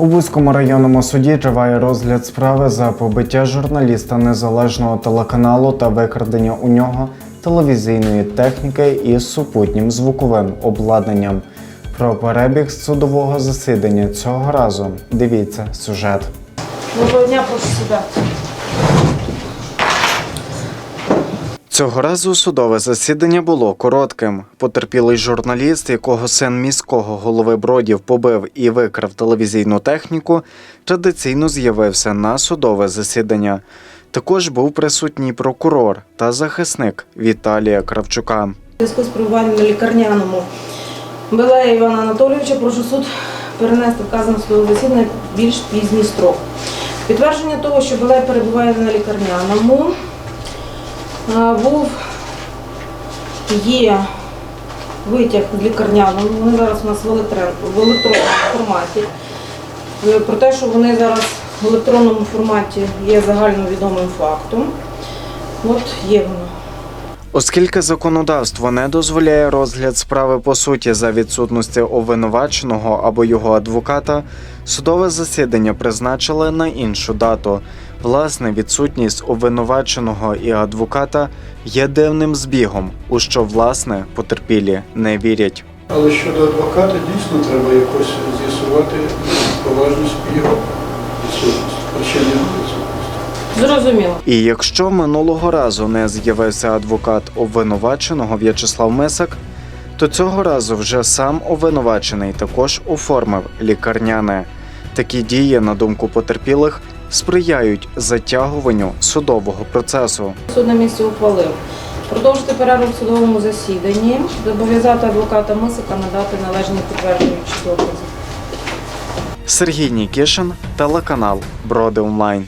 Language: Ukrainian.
У Бузькому районному суді триває розгляд справи за побиття журналіста незалежного телеканалу та викрадення у нього телевізійної техніки із супутнім звуковим обладнанням. Про перебіг судового засідання цього разу дивіться сюжет. Доброго дня, прошу сюди. Цього разу судове засідання було коротким. Потерпілий журналіст, якого син міського голови Бродів побив і викрав телевізійну техніку, традиційно з'явився на судове засідання. Також був присутній прокурор та захисник Віталія Кравчука. Зв'язку з перебуванням на лікарняному Белея Івана Анатолійовича прошу суд перенести вказане судове засідання більш пізній строк. Підтвердження того, що Белей перебуває на лікарняному, був є витяг з лікарняному. Вони зараз у нас в електронному форматі. Е, Про те, що вони зараз в електронному форматі є загальновідомим фактом. От є воно. Оскільки законодавство не дозволяє розгляд справи по суті за відсутності обвинуваченого або його адвоката, судове засідання призначили на іншу дату. Власне, відсутність обвинуваченого і адвоката є дивним збігом, у що власне потерпілі не вірять. Але щодо адвоката дійсно треба якось з'ясувати поважність його відсутності, причини. Зрозуміло. І якщо минулого разу не з'явився адвокат обвинуваченого В'ячеслав Мисак, то цього разу вже сам обвинувачений також оформив лікарняне. Такі дії, на думку потерпілих, сприяють затягуванню судового процесу. Суд на місці ухвалив. Продовжити перерву в судовому засіданні, зобов'язати адвоката Мисика надати належні підтверджуючі докази. Сергій Нікішин, телеканал Броди Онлайн.